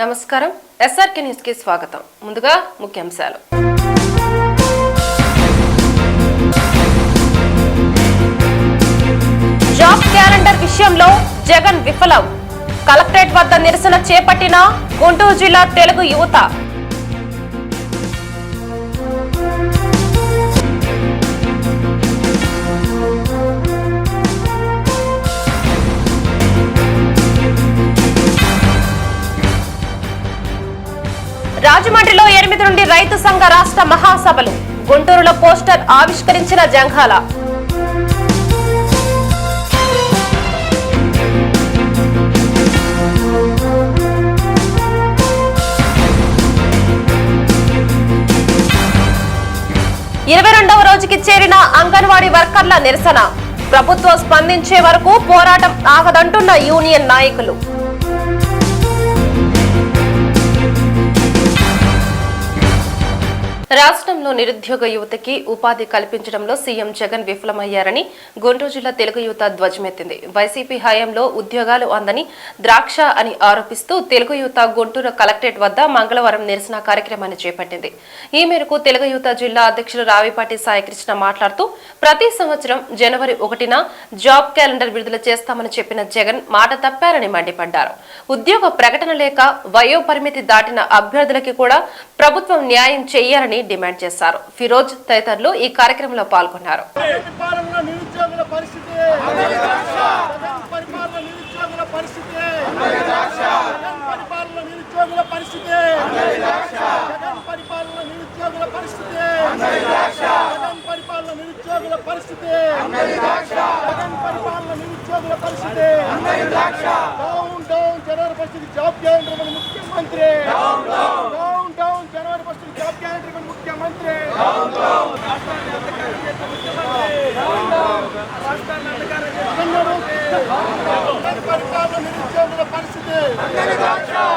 నమస్కారం. ఎస్ఆర్కే న్యూస్కి స్వాగతం. ముందుగా ముఖ్యాంశాలు. జాబ్ క్యాలెండర్ విషయంలో జగన్ విఫలం. కలెక్టరేట్ వద్ద నిరసన చేపట్టిన గుంటూరు జిల్లా తెలుగు యువత. రాజమండ్రిలో ఎనిమిది నుండి రైతు సంఘ రాష్ట్ర మహాసభలు. గుంటూరులో పోస్టర్ ఆవిష్కరించిన జంఘాల. ఇరవై రెండవ రోజుకి చేరిన అంగన్వాడీ వర్కర్ల నిరసన. ప్రభుత్వం స్పందించే వరకు పోరాటం ఆగదంటున్న యూనియన్ నాయకులు. రాష్ట్రంలో నిరుద్యోగ యువతకి ఉపాధి కల్పించడంలో సీఎం జగన్ విఫలమయ్యారని గుంటూరు జిల్లా తెలుగు యువత ధ్వజమెత్తింది. వైసీపీ హయాంలో ఉద్యోగాలు అందని ద్రాక్ష అని ఆరోపిస్తూ తెలుగు యువత గుంటూరు కలెక్టరేట్ వద్ద మంగళవారం నిరసన కార్యక్రమాన్ని చేపట్టింది. ఈ మేరకు తెలుగు యువత జిల్లా అధ్యక్షులు రావిపాటి సాయికృష్ణ మాట్లాడుతూ ప్రతి సంవత్సరం జనవరి ఒకటిన జాబ్ క్యాలెండర్ విడుదల చేస్తామని చెప్పిన జగన్ మాట తప్పారని మండిపడ్డారు. ఉద్యోగ ప్రకటన లేక వయో పరిమితి దాటిన అభ్యర్థులకి కూడా ప్రభుత్వం న్యాయం చేయాలని డిమాండ్ చేశారు. ఫిరోజ్ తదితరులు ఈ కార్యక్రమంలో పాల్గొన్నారు. పరిపాలన నిరుద్యోగుల పరిస్థితి. జగన్ పరిపాలన నిరుద్యోగుల పరిస్థితి. జగన్ పరిపాలన నిరుద్యోగుల పరిస్థితి. జగన్ పరిపాలన జాబ్ క్యాలెండర్ ముఖ్యమంత్రి. పరిపాలన నిరుద్యోగుల పరిస్థితి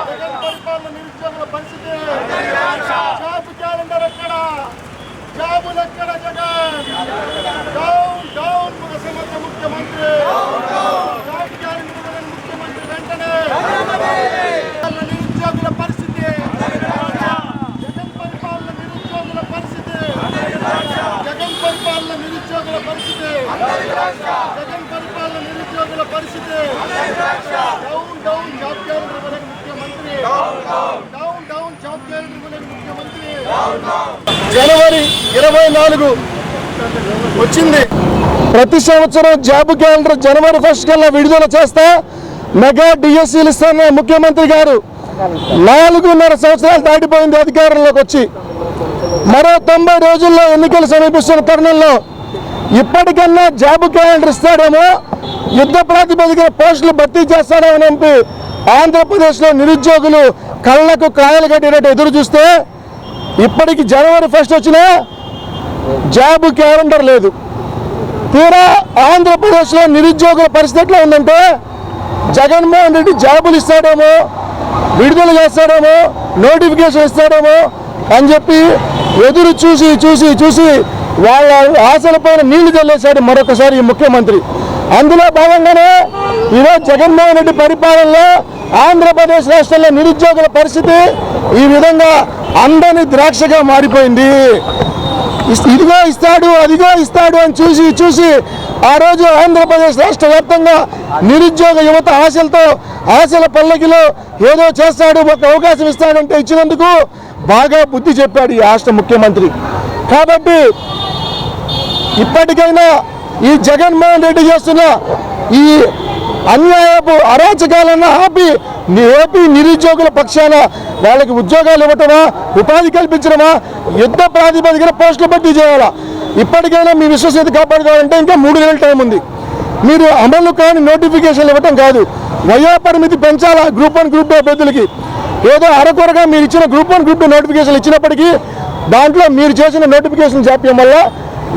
జగన్ పరిపాలన నిరుద్యోగుల పరిస్థితి జాబ్ క్యాలెండర్ ఎక్కడ జాబులు ఎక్కడ జగన్ డౌన్ డౌన్ ముఖ్యమంత్రి ముఖ్యమంత్రి జాబ్ క్యాలెండర్ జగన్ ముఖ్యమంత్రి వెంటనే పరిపాలన నిరుద్యోగుల పరిస్థితి జగన్ పరిపాలన నిరుద్యోగుల పరిస్థితి జగన్ పరిపాలన నిరుద్యోగుల పరిస్థితి జగన్ పరిపాలన నిరుద్యోగుల పరిస్థితి డౌన్ డౌన్ జాబ్ క్యాలెండర్ ఇవ్వలేని ముఖ్యమంత్రి డౌన్ డౌన్ జాబ్ క్యాలెండర్ ఇవ్వలేని ముఖ్యమంత్రి జనవరి ఇరవై నాలుగు వచ్చింది. ప్రతి సంవత్సరం జాబ్ క్యాలెండర్ జనవరి ఫస్ట్ కల్లా విడుదల చేస్తా మెగా డిఎస్సీలు ఇస్తున్న ముఖ్యమంత్రి గారు. నాలుగున్నర సంవత్సరాలు దాటిపోయింది అధికారంలోకి వచ్చి. మరో తొంభై రోజుల్లో ఎన్నికలు సమీపిస్తున్న తరుణంలో ఇప్పటికన్నా జాబ్ క్యాలెండర్ ఇస్తాడేమో యుద్ధ ప్రాతిపదికన పోస్టులు భర్తీ చేస్తాడేమో ఆంధ్రప్రదేశ్లో నిరుద్యోగులు కళ్ళకు కాయలు కట్టినట్టు ఎదురు చూస్తే ఇప్పటికి జనవరి ఫస్ట్ వచ్చినా జాబ్ క్యాలెండర్ లేదు. తీరా ఆంధ్రప్రదేశ్లో నిరుద్యోగుల పరిస్థితి ఎట్లా ఉందంటే జగన్మోహన్ రెడ్డి జాబులు ఇస్తాడేమో విడుదల చేస్తాడేమో నోటిఫికేషన్ ఇస్తాడేమో అని చెప్పి ఎదురు చూసి చూసి చూసి వాళ్ళ ఆశలపైన నీళ్ళు చల్లేశాడు మరొకసారి ఈ ముఖ్యమంత్రి. అందులో భాగంగానే ఈరోజు జగన్మోహన్ రెడ్డి పరిపాలనలో ఆంధ్రప్రదేశ్ రాష్ట్రంలో నిరుద్యోగుల పరిస్థితి ఈ విధంగా అందని ద్రాక్షగా మారిపోయింది. ఇదిగో ఇస్తాడు అదిగో ఇస్తాడు అని చూసి చూసి ఆ రోజు ఆంధ్రప్రదేశ్ రాష్ట్ర వ్యాప్తంగా నిరుద్యోగ యువత ఆశలతో ఆశల పల్లకిలో ఏదో చేస్తాడు ఒక అవకాశం ఇస్తాడంటే ఇచ్చినందుకు బాగా బుద్ధి చెప్పాడు ఈ రాష్ట్ర ముఖ్యమంత్రి. కాబట్టి ఇప్పటికైనా ఈ జగన్మోహన్ రెడ్డి చేస్తున్న ఈ అన్యాయపు అరాచకాలను ఆపి ఏపీ నిరుద్యోగుల పక్షాన వాళ్ళకి ఉద్యోగాలు ఇవ్వటమా ఉపాధి కల్పించడమా యుద్ధ ప్రాతిపదికన పోస్టులు భర్తీ చేయాలా? ఇప్పటికైనా మీ విశ్వసనీయత కాపాడుకోవాలంటే ఇంకా మూడు నెలల టైం ఉంది. మీరు అమలు కాని నోటిఫికేషన్లు ఇవ్వటం కాదు. వయో పరిమితి పెంచాలా గ్రూప్ వన్ గ్రూప్ టూ అభ్యర్థులకి? ఏదో అరకొరగా మీరు ఇచ్చిన group one group two notification ఇచ్చినప్పటికీ దాంట్లో మీరు చేసిన నోటిఫికేషన్ జాప్యం వల్ల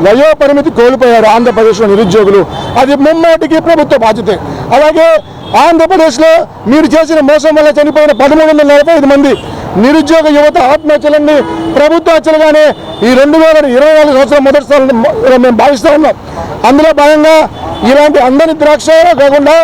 వయోపరిమితి కోల్పోయారు ఆంధ్రప్రదేశ్లో నిరుద్యోగులు. అది ముమ్మాటికి ప్రభుత్వ బాధ్యతే. అలాగే ఆంధ్రప్రదేశ్లో మీరు చేసిన మోసం వల్ల చనిపోయిన పదమూడు వందల నలభై ఐదు మంది నిరుద్యోగ యువత ఆత్మహత్యలన్నీ ప్రభుత్వ హత్యలుగానే ఈ రెండు వేల ఇరవై నాలుగు సంవత్సరం మొదటి స్థానంలో మేము భావిస్తూ ఉన్నాం. అందులో భాగంగా ఇలాంటి అందరి ద్రాక్ష కాకుండా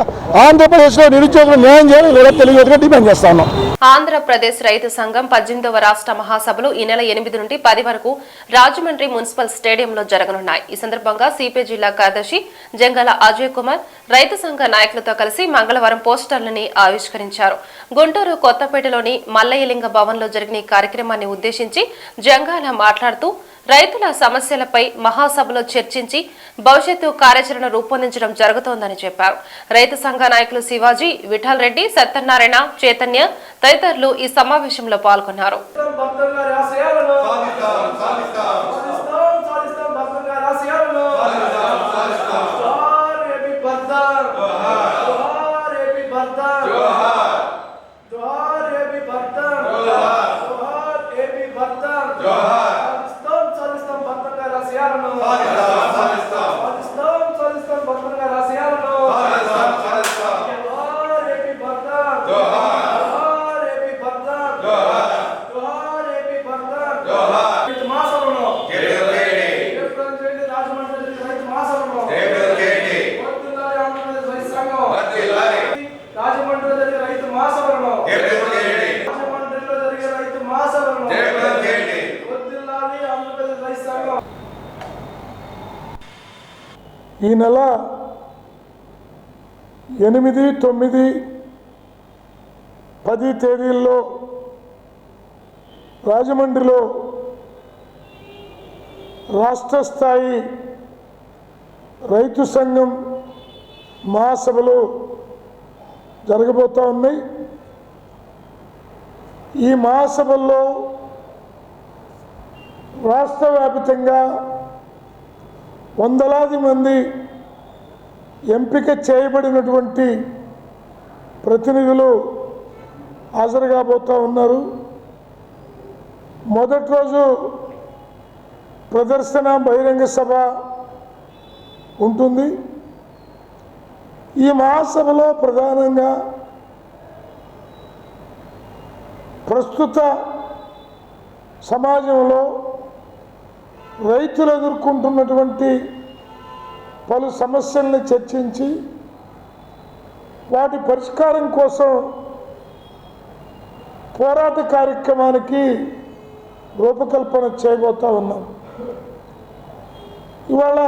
ఆంధ్రప్రదేశ్లో నిరుద్యోగులు న్యాయం చేయాలి లేదా తెలియదుగా డిమాండ్ చేస్తా ఉన్నాం. ఆంధ్రప్రదేశ్ రైతు సంఘం పద్దెనిమిదవ రాష్ట్ర మహాసభలు ఈ నెల ఎనిమిది నుండి పది వరకు రాజమండ్రి మున్సిపల్ స్టేడియంలో జరగనున్నాయి. ఈ సందర్భంగా సిపిఐ జిల్లా కార్యదర్శి జంగాల అజయ్ కుమార్ రైతు సంఘ నాయకులతో కలిసి మంగళవారం పోస్టర్లని ఆవిష్కరించారు. గుంటూరు కొత్తపేటలోని మల్లయ్యలింగ భవన్లో జరిగిన ఈ కార్యక్రమాన్ని ఉద్దేశించి జంగాల మాట్లాడుతూ రైతుల సమస్యలపై మహాసభలో చర్చించి భవిష్యత్తు కార్యాచరణ రూపొందించడం జరుగుతోందని చెప్పారు. రైతు సంఘ నాయకులు శివాజీ విఠల్ రెడ్డి సత్యనారాయణ చైతన్య తదితరులు ఈ సమావేశంలో పాల్గొన్నారు భక్తులుగా రాసేయాలను సాధిస్తాం సాధిస్తాం భక్తులుగా రాసేయాలను జోహార్ ఏపీ బర్దర్ జోహార్ ఏపీ బర్దర్ జోహార్ ఏపీ బర్దర్ జోహార్ ఏపీ బర్దర్ సాధిస్తాం సాధిస్తాం భక్తులుగా రాసేయాలను సాధిస్తాం సాధిస్తాం భక్తులుగా రాసేయాలను జోహార్ ఏపీ బర్దర్ జోహార్ ఏపీ బర్దర్ జోహార్ ఏపీ బర్దర్ రైతు మహాసభలో ఏప్రిల్ చేయండి రాజమండ్రి రైతు మహాసభలో వర్ధిల్లాలి ఆంధ్రప్రదేశ్ రైతు సంఘం రాజమండ్రిలో జరిగే రైతు మహాసభలో రాజమండ్రిలో జరిగే రైతు మహాసభలో వర్ధిల్లాలి ఆంధ్రప్రదేశ్ రైతు సంఘం ఈ నెల ఎనిమిది తొమ్మిది పది తేదీల్లో రాజమండ్రిలో రాష్ట్ర స్థాయి రైతు సంఘం మహాసభలు జరగబోతూ ఉన్నాయి. ఈ మహాసభల్లో రాష్ట్ర వ్యాప్తంగా వందలాది మంది ఎంపిక చేయబడినటువంటి ప్రతినిధులు హాజరు కాబోతూ ఉన్నారు. మొదటి రోజు ప్రదర్శన బహిరంగ సభ ఉంటుంది. ఈ మహాసభలో ప్రధానంగా ప్రస్తుత సమాజంలో రైతులు ఎదుర్కొంటున్నటువంటి పలు సమస్యల్ని చర్చించి వాటి పరిష్కారం కోసం పోరాట కార్యక్రమానికి రూపకల్పన చేయబోతూ ఉన్నాం. ఇవాళ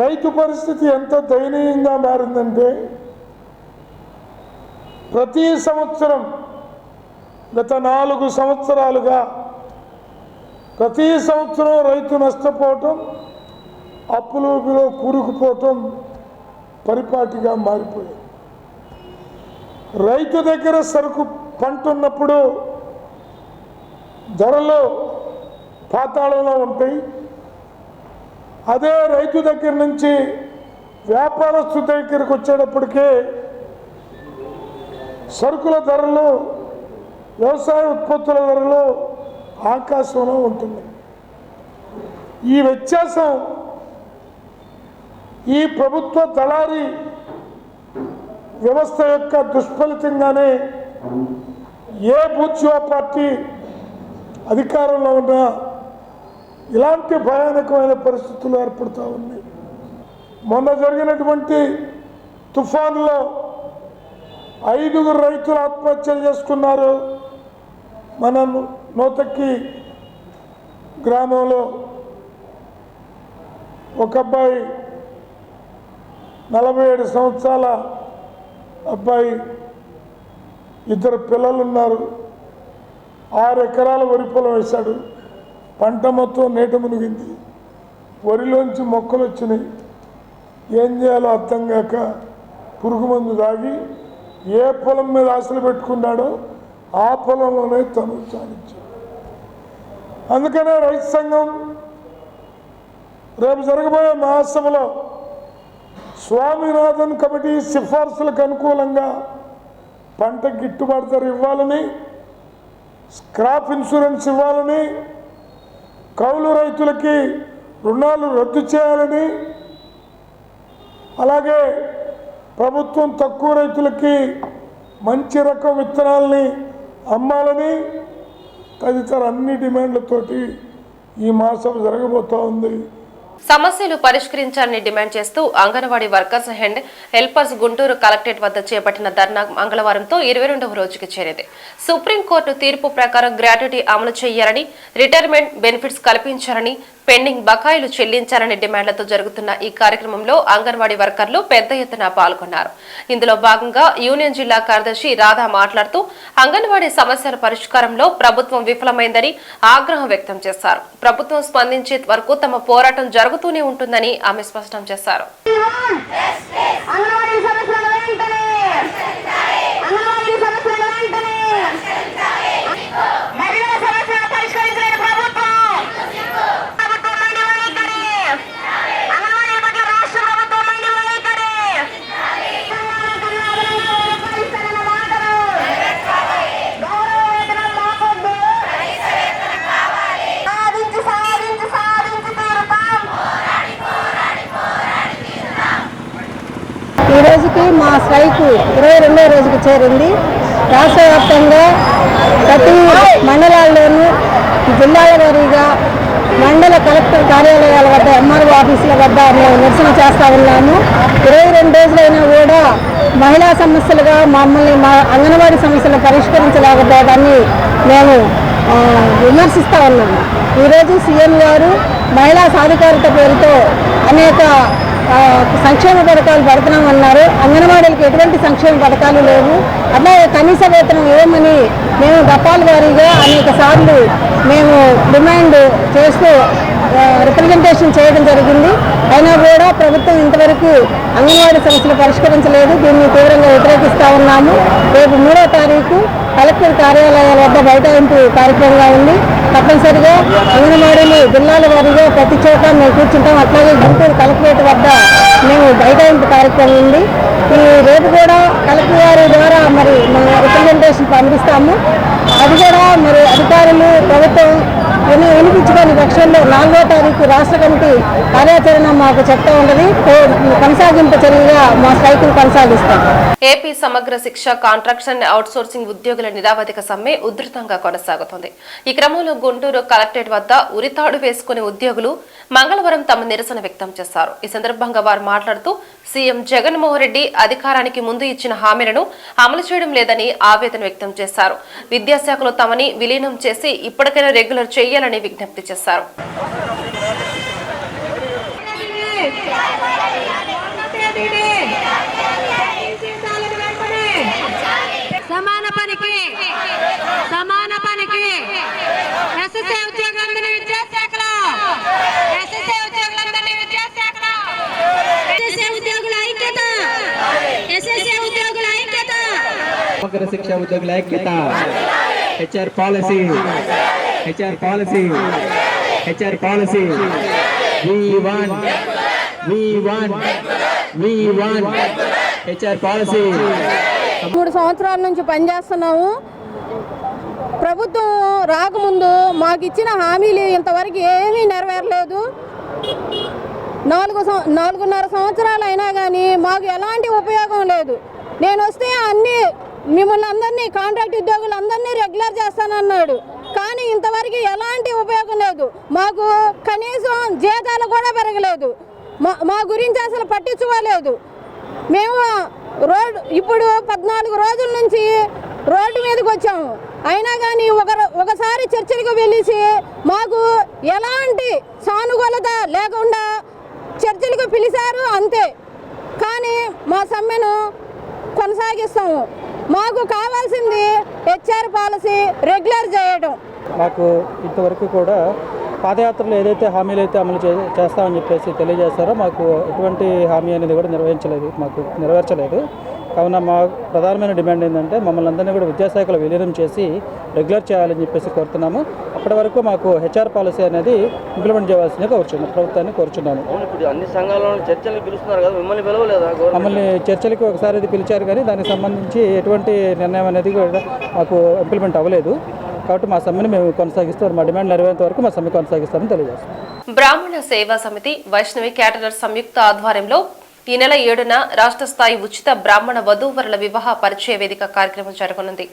రైతు పరిస్థితి ఎంత దయనీయంగా మారిందంటే ప్రతి సంవత్సరం గత నాలుగు సంవత్సరాలుగా ప్రతి సంవత్సరం రైతు నష్టపోవటం అప్పులోపులో కూరుకుపోవటం పరిపాటిగా మారిపోయింది. రైతు దగ్గర సరుకు పంట ఉన్నప్పుడు ధరలు పాతాళంలో ఉంటాయి. అదే రైతు దగ్గర నుంచి వ్యాపారస్తు దగ్గరికి వచ్చేటప్పటికే సరుకుల ధరలు వ్యవసాయ ఉత్పత్తుల ధరలు ఆకాశంలో ఉంటుంది. ఈ వ్యత్యాసం ఈ ప్రభుత్వ దళారీ వ్యవస్థ యొక్క దుష్ఫలితంగానే ఏ బూత్యో పార్టీ అధికారంలో ఉన్నా ఇలాంటి భయానకమైన పరిస్థితులు ఏర్పడుతూ ఉన్నాయి. మొన్న జరిగినటువంటి తుఫాన్లో ఐదుగురు రైతులు ఆత్మహత్యలు చేసుకున్నారు. మనం నూతక్కి గ్రామంలో ఒక అబ్బాయి నలభై ఏడు సంవత్సరాల అబ్బాయి ఇద్దరు పిల్లలు ఉన్నారు. ఆరు ఎకరాల వరి పొలం వేశాడు. పంట మొత్తం నీట మునిగింది. వరిలోంచి మొక్కలు వచ్చినాయి. ఏం చేయాలో అర్థం కాక పురుగు మందు తాగి ఏ పొలం మీద ఆశలు పెట్టుకున్నాడో ఆ పొలంలోనే తను సాధించాడు. అందుకనే రైతు సంఘం రేపు జరగబోయే మహాసభలో స్వామినాథన్ కమిటీ సిఫార్సులకు అనుకూలంగా పంట గిట్టుబాటు ధర ఇవ్వాలని స్క్రాప్ ఇన్సూరెన్స్ ఇవ్వాలని కౌలు రైతులకి రుణాలు రద్దు చేయాలని అలాగే ప్రభుత్వం తక్కువ రైతులకి మంచి రకం విత్తనాలని అమ్మాలని తదితర అన్ని డిమాండ్లతోటి ఈ మాసం జరగబోతా ఉంది. సమస్యలు పరిష్కరించాలని డిమాండ్ చేస్తూ Anganwadi workers and helpers Guntur collectorate వద్ద చేపట్టిన ధర్నా మంగళవారంతో ఇరవై రెండవ రోజుకి చేరింది. సుప్రీంకోర్టు తీర్పు ప్రకారం గ్రాట్యుటీ అమలు చేయాలని రిటైర్మెంట్ బెనిఫిట్స్ కల్పించాలని పెండింగ్ బకాయిలు చెల్లించాలనే డిమాండ్లతో జరుగుతున్న ఈ కార్యక్రమంలో అంగన్వాడీ వర్కర్లు పెద్ద ఎత్తున పాల్గొన్నారు. ఇందులో భాగంగా యూనియన్ జిల్లా కార్యదర్శి రాధా మాట్లాడుతూ అంగన్వాడీ సమస్యల పరిష్కారంలో ప్రభుత్వం విఫలమైందని ఆగ్రహం వ్యక్తం చేశారు. ప్రభుత్వం స్పందించే వరకు తమ పోరాటం జరుగుతూనే ఉంటుందని ఆమె స్పష్టం చేశారు. అంగన్వాడీ మా స్ట్రైక్ ఇరవై రెండో రోజుకి చేరింది. రాష్ట్ర వ్యాప్తంగా ప్రతి మండలాల్లోనూ జిల్లాల వారీగా మండల కలెక్టర్ కార్యాలయాల వద్ద ఎంఆర్ఓ ఆఫీసుల వద్ద మేము నిరసన చేస్తూ ఉన్నాము. ఇరవై రెండు రోజులైనా కూడా మహిళా సమస్యలుగా మమ్మల్ని మా అంగన్వాడీ సమస్యలు పరిష్కరించలేకపోవడాన్ని మేము విమర్శిస్తూ ఉన్నాము. ఈరోజు సీఎం గారు మహిళా సాధికారిత పేరుతో అనేక సంక్షేమ పథకాలు పెడుతున్నామన్నారు అంగన్వాడీలకు ఎటువంటి సంక్షేమ పథకాలు లేవు. అట్లాగే కనీస వేతనం ఏమని మేము గపాల వారీగా అనేక సార్లు మేము డిమాండ్ చేస్తూ రిప్రజెంటేషన్ చేయడం జరిగింది. అయినా కూడా ప్రభుత్వం ఇంతవరకు అంగన్వాడీ సమస్యలు పరిష్కరించలేదు. దీన్ని తీవ్రంగా వ్యతిరేకిస్తూ ఉన్నాము. రేపు మూడో తారీఖు కలెక్టర్ కార్యాలయాల వద్ద బైఠాయింపు కార్యక్రమంగా ఉంది. తప్పనిసరిగా అంగన్వాడీలు జిల్లాల వారీగా ప్రతి చోట మేము కూర్చుంటాం. అట్లాగే గుంటూరు కలెక్టరేట్ వద్ద మేము బైఠాయింపు కార్యక్రమం ఉంది. ఈ రేపు కూడా కలెక్టర్ గారి ద్వారా మరి మా రికమెండేషన్ పంపిస్తాము. అది కూడా మరి అధికారులు ప్రభుత్వం విని వినిపించుకొని పక్షంలో నాలుగో తారీఖు రాష్ట్ర కమిటీ కార్యాచరణ మాకు చెప్తా ఉండదు కొనసాగింపు చర్యగా మా సైకిల్ కొనసాగిస్తాం. ఏపీ సమగ్ర శిక్ష కాంట్రాక్షన్ అవుట్ సోర్సింగ్ ఉద్యోగుల నిరావధిక సమ్మె ఉధృతంగా కొనసాగుతోంది. ఈ క్రమంలో గుంటూరు కలెక్టరేట్ వద్ద ఉరితాడు వేసుకునే ఉద్యోగులు మంగళవారం తమ నిరసన వ్యక్తం చేశారు. ఈ సందర్భంగా వారు మాట్లాడుతూ సీఎం జగన్మోహన్ రెడ్డి అధికారానికి ముందు ఇచ్చిన హామీలను అమలు చేయడం లేదని ఆవేదన వ్యక్తం చేశారు. విద్యా విద్యాశాఖలో తమని విలీనం చేసి ఇప్పటికైనా రెగ్యులర్ చేయాలని విజ్ఞప్తి చేశారు. సమాన పనికి సమాన పనికి ఎస్ఎస్ఏ ఉద్యోగులందరినీ విద్యాశాఖలో ఎస్ఎస్ఏ ఉద్యోగులందరినీ విద్యాశాఖలో. ఎస్ఎస్ఏ ఉద్యోగుల ఐక్యత ఎస్ఎస్ఏ ఉద్యోగుల ఐక్యత. సమగ్ర శిక్ష ఉద్యోగుల ఐక్యత. HR policy HR policy HR policy V one V one V one HR policy మూడు సంవత్సరాల నుంచి పనిచేస్తున్నాము. ప్రభుత్వం రాకముందు మాకు ఇచ్చిన హామీలు ఇంతవరకు ఏమీ నెరవేరలేదు. నాలుగు నాలుగున్నర సంవత్సరాలు అయినా కానీ మాకు ఎలాంటి ఉపయోగం లేదు. నేను వస్తే అన్నీ మిమ్మల్ని అందరినీ కాంట్రాక్ట్ ఉద్యోగులు అందరినీ రెగ్యులర్ చేస్తానన్నాడు. కానీ ఇంతవరకు ఎలాంటి ఉపయోగం లేదు. మాకు కనీసం జీతాలు కూడా పెరగలేదు. మా మా గురించి అసలు పట్టించుకోలేదు. మేము రోడ్ ఇప్పుడు పద్నాలుగు రోజుల నుంచి రోడ్డు మీదకి వచ్చాము. అయినా కానీ ఒక ఒకసారి చర్చలకు పిలిచి మాకు ఎలాంటి సానుకూలత లేకుండా చర్చలకు పిలిచారు అంతే. కానీ మా సమ్మెను కొనసాగిస్తాము. మాకు కావాల్సింది హెచ్ఆర్ పాలసీ రెగ్యులర్ చేయడం. మాకు ఇంతవరకు కూడా పాదయాత్రలో ఏదైతే హామీలు అయితే అమలు చే చేస్తామని చెప్పేసి తెలియజేస్తారో మాకు ఎటువంటి హామీ అనేది కూడా నిర్వహించలేదు మాకు నెరవేర్చలేదు. కావున మా ప్రధానమైన డిమాండ్ ఏంటంటే మమ్మల్ని అందరినీ కూడా విద్యాశాఖలో విలీనం చేసి రెగ్యులర్ చేయాలని చెప్పేసి కోరుతున్నాము. అప్పటి వరకు మాకు హెచ్ఆర్ పాలసీ అనేది ఇంప్లిమెంట్ చేయాల్సిందిగా కోరుచున్నాం ప్రభుత్వాన్ని కోరుచున్నాము. ఇప్పుడు అన్ని సంఘాలలో చర్చలు పిలుస్తున్నారు కదా మిమ్మల్ని పిలవలేదా మమ్మల్ని చర్చలకి ఒకసారి పిలిచారు కానీ దానికి సంబంధించి ఎటువంటి నిర్ణయం అనేది కూడా మాకు ఇంప్లిమెంట్ అవ్వలేదు. కాబట్టి మా సమ్మెను మేము కొనసాగిస్తాం. మా డిమాండ్ నెరవేరేంత వరకు మా సమ్మె కొనసాగిస్తామని తెలియజేస్తాం. బ్రాహ్మణ సేవా సమితి వైష్ణవి క్యాటరర్ సంయుక్త ఆధ్వర్యంలో ఈ నెల ఏడున రాష్ట్ర స్థాయి ఉచిత బ్రాహ్మణ వధూవరుల వివాహ పరిచయ వేదిక కార్యక్రమం జరగనుంది.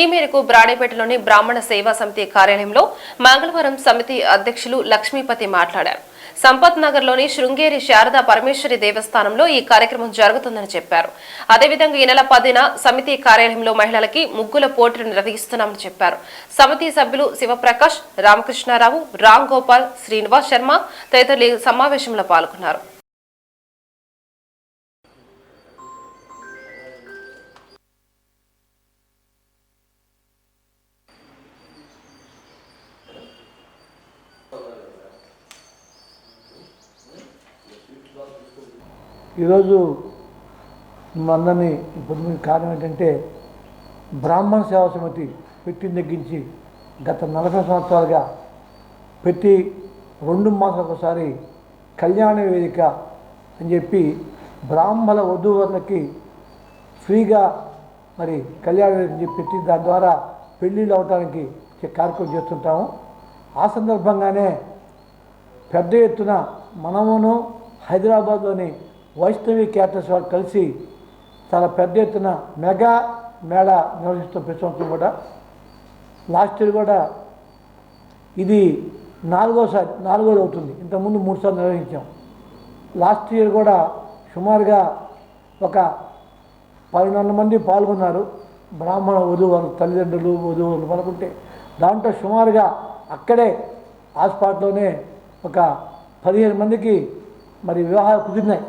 ఈ మేరకు బ్రాడేపేటలోని బ్రాహ్మణ సేవా సమితి కార్యాలయంలో మంగళవారం సమితి అధ్యక్షులు లక్ష్మీపతి మాట్లాడారు. సంపత్ నగర్లోని శృంగేరి శారదా పరమేశ్వరి దేవస్థానంలో ఈ కార్యక్రమం జరుగుతుందని చెప్పారు. అదేవిధంగా ఈ నెల పదిన సమితి కార్యాలయంలో మహిళలకి ముగ్గుల పోటీలు నిర్వహిస్తున్నామని చెప్పారు. సమితి సభ్యులు శివప్రకాష్ రామకృష్ణారావు రామ్ గోపాల్ శ్రీనివాస్ శర్మ తదితరులు సమావేశంలో పాల్గొన్నారు. ఈరోజు మనందరినీ ఇప్పుడు కారణం ఏంటంటే బ్రాహ్మణ సేవా సమితి పెట్టిన తగ్గించి గత నలభై సంవత్సరాలుగా పెట్టి రెండు మాసాలకు ఒకసారి కళ్యాణ వేదిక అని చెప్పి బ్రాహ్మణ వధూవరులకి ఫ్రీగా మరి కళ్యాణ వేదిక అని చెప్పి దాని ద్వారా పెళ్ళిళ్ళు అవడానికి కార్యక్రమం చేస్తుంటాము. ఆ సందర్భంగానే పెద్ద ఎత్తున మనమును హైదరాబాద్లోని వైష్ణవి క్యాటర్స్ వాళ్ళు కలిసి చాలా పెద్ద ఎత్తున మెగా మేళా నిర్వహిస్తాం ప్రతి సంవత్సరం కూడా. లాస్ట్ ఇయర్ కూడా ఇది నాలుగోసారి నాలుగోది అవుతుంది. ఇంతకుముందు మూడు సార్లు నిర్వహించాం. లాస్ట్ ఇయర్ కూడా సుమారుగా ఒక పదిన్నర మంది పాల్గొన్నారు. బ్రాహ్మణ వధువులు తల్లిదండ్రులు వధువులు పలుకుంటే దాంట్లో సుమారుగా అక్కడే ఆ స్పాట్లోనే ఒక పదిహేను మందికి మరి వివాహాలు కుదిరినాయి.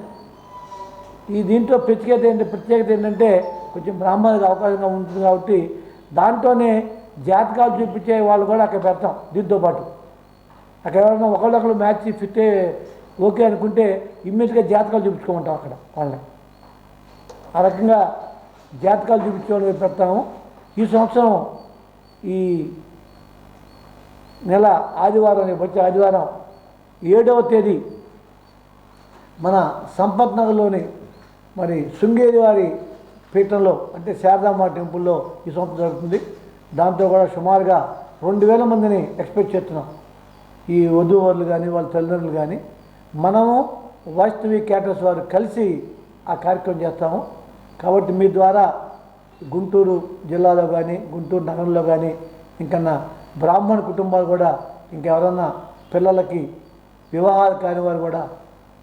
ఈ దీంట్లో ప్రత్యేకత ఏంటి? ప్రత్యేకత ఏంటంటే కొంచెం బ్రాహ్మణులకు అవకాశంగా ఉంటుంది కాబట్టి దాంట్లోనే జాతకాలు చూపించే వాళ్ళు కూడా అక్కడ పెడతాం దీంతో పాటు. అక్కడ ఎవరైనా ఒకళ్ళొకళ్ళు మ్యాచ్ ఫిట్ ఓకే అనుకుంటే ఇమ్మీడియట్గా జాతకాలు చూపించుకోమంటాం అక్కడ వాళ్ళని. ఆ రకంగా జాతకాలు చూపించుకోవడం పెడతాము. ఈ సంవత్సరం ఈ నెల ఆదివారం వచ్చే ఆదివారం ఏడవ తేదీ మన సంపత్ నగర్లోని మరి శృంగేరి వారి పీఠంలో అంటే శారదామ్మ టెంపుల్లో ఈ సంవత్సరం జరుగుతుంది. దాంతో కూడా సుమారుగా రెండు వేల మందిని ఎక్స్పెక్ట్ చేస్తున్నాం. ఈ వధూవరులు కానీ వాళ్ళ తల్లిదండ్రులు కానీ మనము వైష్ణవి క్యాటర్స్ వారు కలిసి ఆ కార్యక్రమం చేస్తాము. కాబట్టి మీ ద్వారా గుంటూరు జిల్లాలో కానీ గుంటూరు నగరంలో కానీ ఇంకన్నా బ్రాహ్మణ కుటుంబాలు కూడా ఇంకెవరన్నా పిల్లలకి వివాహాలు కాని వారు కూడా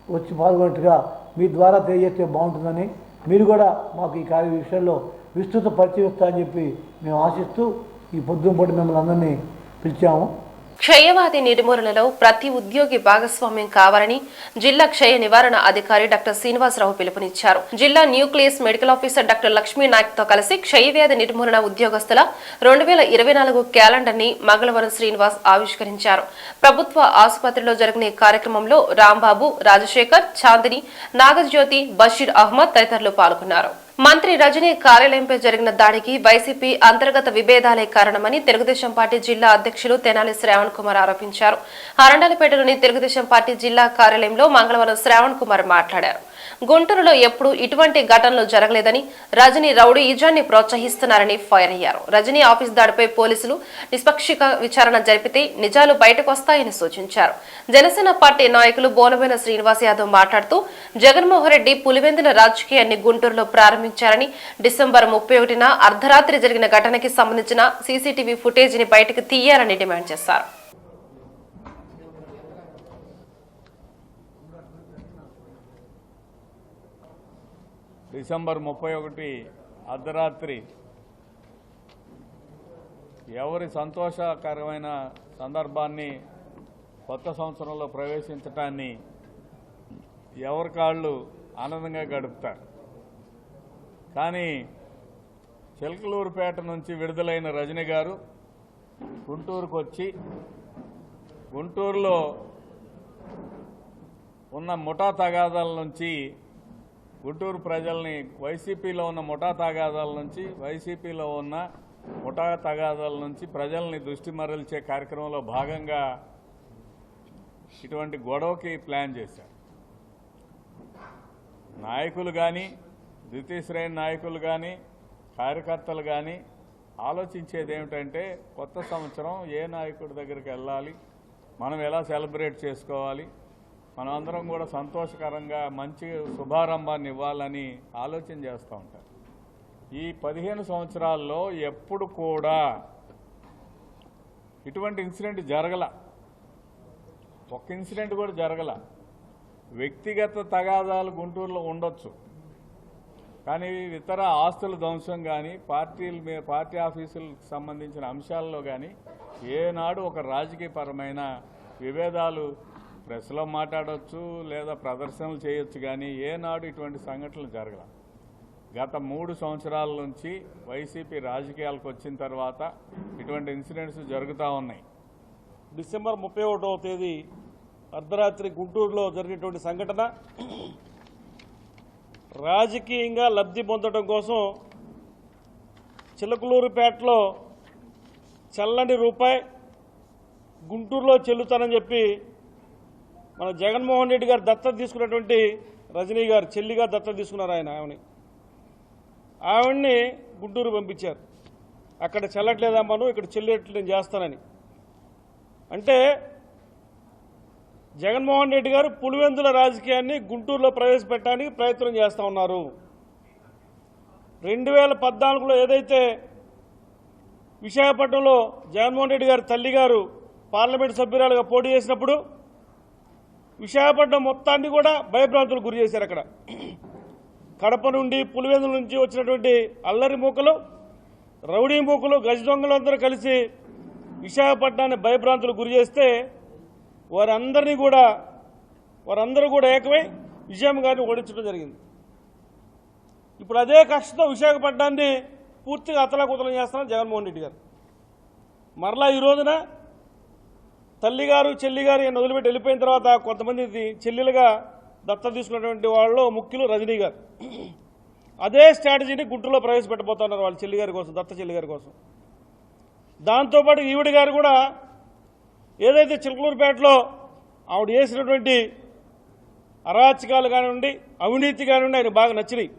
వచ్చి పాల్గొన్నట్టుగా మీ ద్వారా తెలియజేస్తే బాగుంటుందని మీరు కూడా మాకు ఈ కార్య విషయంలో విస్తృత పరిచయం ఇస్తారని చెప్పి మేము ఆశిస్తూ ఈ పొద్దున పూట మిమ్మల్ని అందరినీ పిలిచాము. క్షయవాది నిర్మూలనలో ప్రతి ఉద్యోగి భాగస్వామ్యం కావాలని జిల్లా క్షయ నివారణ అధికారి డాక్టర్ శ్రీనివాసరావు పిలుపునిచ్చారు. జిల్లా nucleus medical officer doctor Lakshmi నాయక్తో కలిసి క్షయవ్యాధి నిర్మూలన ఉద్యోగస్తుల రెండు వేల ఇరవై నాలుగు క్యాలెండర్ని మంగళవారం శ్రీనివాస్ ఆవిష్కరించారు. ప్రభుత్వ ఆసుపత్రిలో జరిగిన కార్యక్రమంలో రాంబాబు రాజశేఖర్ చాందిని నాగజ్యోతి బషీర్ అహ్మద్ తదితరులు పాల్గొన్నారు. మంత్రి రజనీ కార్యాలయంపై జరిగిన దాడికి వైసీపీ అంతర్గత విభేదాలే కారణమని తెలుగుదేశం పార్టీ జిల్లా అధ్యక్షులు తెనాలి శ్రావణ్ కుమార్ ఆరోపించారు. అరండలపేటలోని తెలుగుదేశం పార్టీ జిల్లా కార్యాలయంలో మంగళవారం శ్రావణ్ కుమార్ మాట్లాడారు. గుంటూరులో ఎప్పుడూ ఇటువంటి ఘటనలు జరగలేదని రజనీ రౌడు ఈజాన్ని ప్రోత్సహిస్తున్నారని ఫైర్ అయ్యారు. రజనీ ఆఫీస్ దాడిపై పోలీసులు నిష్పక్షిక విచారణ జరిపితే నిజాలు బయటకు వస్తాయని సూచించారు. జనసేన పార్టీ నాయకులు బోనబోయిన శ్రీనివాస్ యాదవ్ మాట్లాడుతూ జగన్మోహన్ రెడ్డి పులివెందుల రాజకీయాన్ని గుంటూరులో ప్రారంభించారని డిసెంబర్ ముప్పై ఒకటిన అర్ధరాత్రి జరిగిన ఘటనకి సంబంధించిన సీసీటీవీ ఫుటేజీని బయటకు తీయాలని డిమాండ్ చేశారు. డిసెంబర్ ముప్పై ఒకటి అర్ధరాత్రి ఎవరి సంతోషకరమైన సందర్భాన్ని కొత్త సంవత్సరంలో ప్రవేశించటాన్ని ఎవరి కాళ్ళు ఆనందంగా గడుపుతారు? కానీ చిలకలూరుపేట నుంచి విడుదలైన రజని గారు గుంటూరుకు వచ్చి గుంటూరులో ఉన్న ముఠా తగాదాల నుంచి గుంటూరు ప్రజల్ని వైసీపీలో ఉన్న ముఠా తగాదాల నుంచి వైసీపీలో ఉన్న ముఠా తగాదాల నుంచి ప్రజల్ని దృష్టి మరల్చే కార్యక్రమంలో భాగంగా ఇటువంటి గొడవకి ప్లాన్ చేశారు. నాయకులు కానీ ద్వితీయ శ్రేణి నాయకులు కానీ కార్యకర్తలు కానీ ఆలోచించేది ఏమిటంటే కొత్త సంవత్సరం ఏ నాయకుడి దగ్గరికి వెళ్ళాలి మనం ఎలా సెలబ్రేట్ చేసుకోవాలి మనమందరం కూడా సంతోషకరంగా మంచి శుభారంభాన్ని ఇవ్వాలని ఆలోచన చేస్తూ ఉంటారు. ఈ పదిహేను సంవత్సరాల్లో ఎప్పుడు కూడా ఇటువంటి ఇన్సిడెంట్ జరగల ఒక్క ఇన్సిడెంట్ కూడా జరగల. వ్యక్తిగత తగాదాలు గుంటూరులో ఉండొచ్చు. కానీ ఇతర ఆస్తుల ధ్వంసం కానీ పార్టీల మీద పార్టీ ఆఫీసులకు సంబంధించిన అంశాల్లో కానీ ఏనాడు ఒక రాజకీయపరమైన విభేదాలు ప్రెస్లో మాట్లాడవచ్చు లేదా ప్రదర్శనలు చేయొచ్చు కానీ ఏనాడు ఇటువంటి సంఘటనలు జరగల. గత మూడు సంవత్సరాల నుంచి వైసీపీ రాజకీయాలకు వచ్చిన తర్వాత ఇటువంటి ఇన్సిడెంట్స్ జరుగుతూ ఉన్నాయి. డిసెంబర్ ముప్పై ఒకటవ తేదీ అర్ధరాత్రి గుంటూరులో జరిగినటువంటి సంఘటన. రాజకీయంగా లబ్ధి పొందడం కోసం చిలకలూరుపేటలో చల్లని రూపాయి గుంటూరులో చెల్లుతానని చెప్పి మన జగన్మోహన్ రెడ్డి గారు దత్తత తీసుకున్నటువంటి రజనీ గారు చెల్లిగా దత్తత తీసుకున్నారు ఆయన ఆమెని. ఆవిడ్ని గుంటూరు పంపించారు. అక్కడ చెల్లట్లేదమ్మను ఇక్కడ చెల్లేట్లు నేను చేస్తానని. అంటే జగన్మోహన్ రెడ్డి గారు పులివెందుల రాజకీయాన్ని గుంటూరులో ప్రవేశపెట్టడానికి ప్రయత్నం చేస్తూ ఉన్నారు. రెండు వేల పద్నాలుగులో ఏదైతే విశాఖపట్నంలో జగన్మోహన్ రెడ్డి గారి తల్లి గారు పార్లమెంట్ సభ్యురాలుగా పోటీ చేసినప్పుడు విశాఖపట్నం మొత్తాన్ని కూడా భయభ్రాంతులు గురి చేశారు అక్కడ. కడప నుండి పులివెందుల నుంచి వచ్చినటువంటి అల్లరి మూకలు రౌడీ మూకలు గజ దొంగలందరూ కలిసి విశాఖపట్నాన్ని భయభ్రాంతులు గురి చేస్తే వారందరినీ కూడా వారందరూ కూడా ఏకమై విజయం గారిని ఓడించడం జరిగింది. ఇప్పుడు అదే కష్టంతో విశాఖపట్నాన్ని పూర్తిగా అతలాకుతలం చేస్తున్నారు జగన్మోహన్ రెడ్డి గారు. మరలా ఈ రోజున తల్లిగారు చెల్లిగారు ఈయన వదిలిపెట్టి వెళ్ళిపోయిన తర్వాత కొంతమంది చెల్లెలుగా దత్త తీసుకున్నటువంటి వాళ్ళు ముఖ్యులు రజనీ గారు. అదే స్ట్రాటజీని గుంటూరులో ప్రవేశపెట్టబోతున్నారు వాళ్ళు చెల్లి గారి కోసం దత్త చెల్లి గారి కోసం. దాంతోపాటు ఈవిడ గారు కూడా ఏదైతే చిలకలూరుపేటలో ఆవిడ చేసినటువంటి అరాచకాలు కానివ్వండి అవినీతి కానివ్వండి ఆయన బాగా నచ్చినాయి.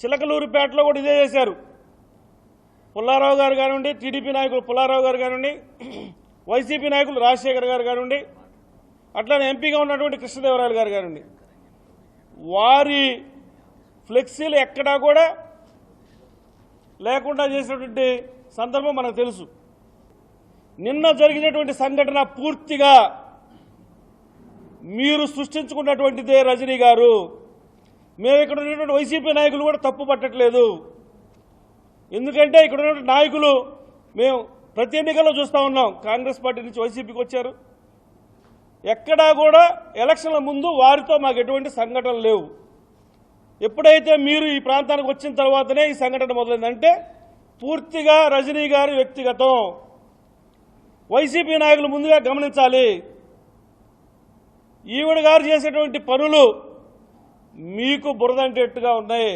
చిలకలూరుపేటలో కూడా ఇదే చేశారు. పుల్లారావు గారు కానివ్వండి టీడీపీ నాయకులు పుల్లారావు గారు కానివ్వండి వైసీపీ నాయకులు రాజశేఖర్ గారు కానివ్వండి అట్లానే ఎంపీగా ఉన్నటువంటి కృష్ణదేవరాయలు గారు కానివ్వండి. వారి ఫ్లెక్సీలు ఎక్కడా కూడా లేకుండా చేసినటువంటి సందర్భం మనకు తెలుసు. నిన్న జరిగినటువంటి సంఘటన పూర్తిగా మీరు సృష్టించుకున్నటువంటిదే రజనీ గారు. మేము ఇక్కడ ఉన్నటువంటి వైసీపీ నాయకులు కూడా తప్పు పట్టట్లేదు. ఎందుకంటే ఇక్కడ ఉన్నటువంటి నాయకులు మేము ప్రతి ఎన్నికల్లో చూస్తూ ఉన్నాం. కాంగ్రెస్ పార్టీ నుంచి వైసీపీకి వచ్చారు. ఎక్కడా కూడా ఎలక్షన్ల ముందు వారితో మాకు ఎటువంటి సంఘటనలు లేవు. ఎప్పుడైతే మీరు ఈ ప్రాంతానికి వచ్చిన తర్వాతనే ఈ సంఘటన మొదలైందంటే పూర్తిగా రజనీ గారి వ్యక్తిగతం. వైసీపీ నాయకులు ముందుగా గమనించాలి. ఈవిడ గారు చేసేటువంటి పనులు మీకు బురదంటేట్టుగా ఉన్నాయి.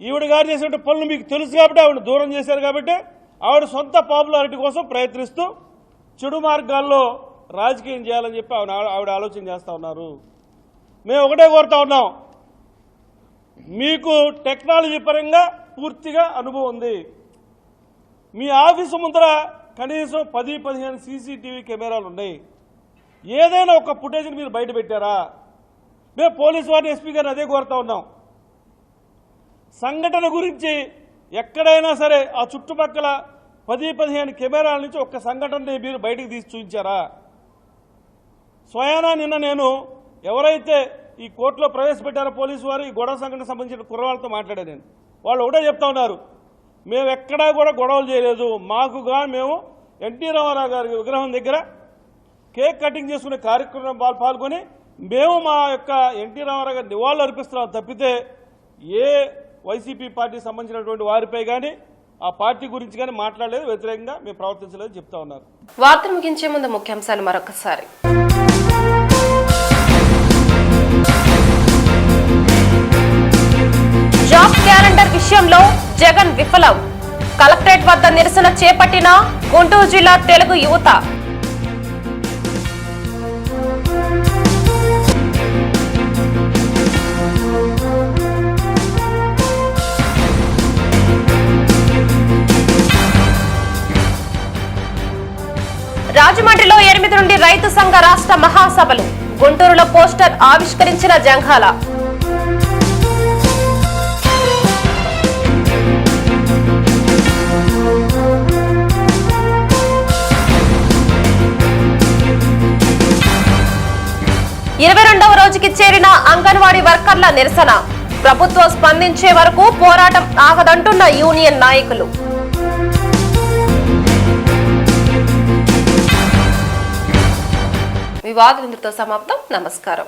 ఈవిడ గారు చేసేటువంటి పనులు మీకు తెలుసు కాబట్టి ఆవిడ దూరం చేశారు కాబట్టి ఆవిడ సొంత పాపులారిటీ కోసం ప్రయత్నిస్తూ చెడు మార్గాల్లో రాజకీయం చేయాలని చెప్పి ఆవిడ ఆవిడ ఆలోచన చేస్తూ ఉన్నారు. మేము ఒకటే కోరుతా ఉన్నాం. మీకు టెక్నాలజీ పరంగా పూర్తిగా అనుభవం ఉంది. మీ ఆఫీసు ముందర కనీసం పది పదిహేను సీసీటీవీ కెమెరాలు ఉన్నాయి ఏదైనా ఒక ఫుటేజ్ని మీరు బయట పెట్టారా? మేము పోలీసు వారిని ఎస్పీ గారిని అదే కోరుతా ఉన్నాం. సంఘటన గురించి ఎక్కడైనా సరే ఆ చుట్టుపక్కల పది పదిహేను కెమెరాల నుంచి ఒక్క సంఘటనని మీరు బయటకు తీసి చూపించారా? స్వయానా నిన్న నేను ఎవరైతే ఈ కోర్టులో ప్రవేశపెట్టారో పోలీసు వారు ఈ గొడవ సంఘటనకు సంబంధించిన కుర్రవాళ్ళతో మాట్లాడాను నేను. వాళ్ళు ఒకటే చెప్తా ఉన్నారు మేము ఎక్కడా కూడా గొడవలు చేయలేదు. మాకుగా మేము ఎన్టీ రామారావు గారి విగ్రహం దగ్గర కేక్ కటింగ్ చేసుకునే కార్యక్రమం పాల్గొని మేము మా యొక్క ఎన్టీ రామారావు గారి నివాళులు అర్పిస్తున్నాం. తప్పితే ఏ వైసీపీ పార్టీకి సంబంధించినటువంటి వారిపై కానీ ఆ పార్టీ గురించి కానీ మాట్లాడలేదు. వ్యతిరేకంగా మేము ప్రవర్తించలేదు చెప్తా ఉన్నారు. వార్తలు ముగించే ముందు ముఖ్యాంశాలు మరొకసారి. విషయంలో జగన్ విఫలం. కలెక్టరేట్ వద్ద నిరసన చేపట్టిన గుంటూరు జిల్లా తెలుగు యువత. రాజమండ్రిలో ఎనిమిది నుండి రైతు సంఘ రాష్ట్ర మహాసభలు. గుంటూరులో పోస్టర్ ఆవిష్కరించిన జంఘాల. ఇరవై రెండవ రోజుకి చేరిన అంగన్వాడీ వర్కర్ల నిరసన. ప్రభుత్వం స్పందించే వరకు పోరాటం ఆగదంటున్న యూనియన్ నాయకులు. వివాదం ఇందుతో సమాప్తం. నమస్కారం.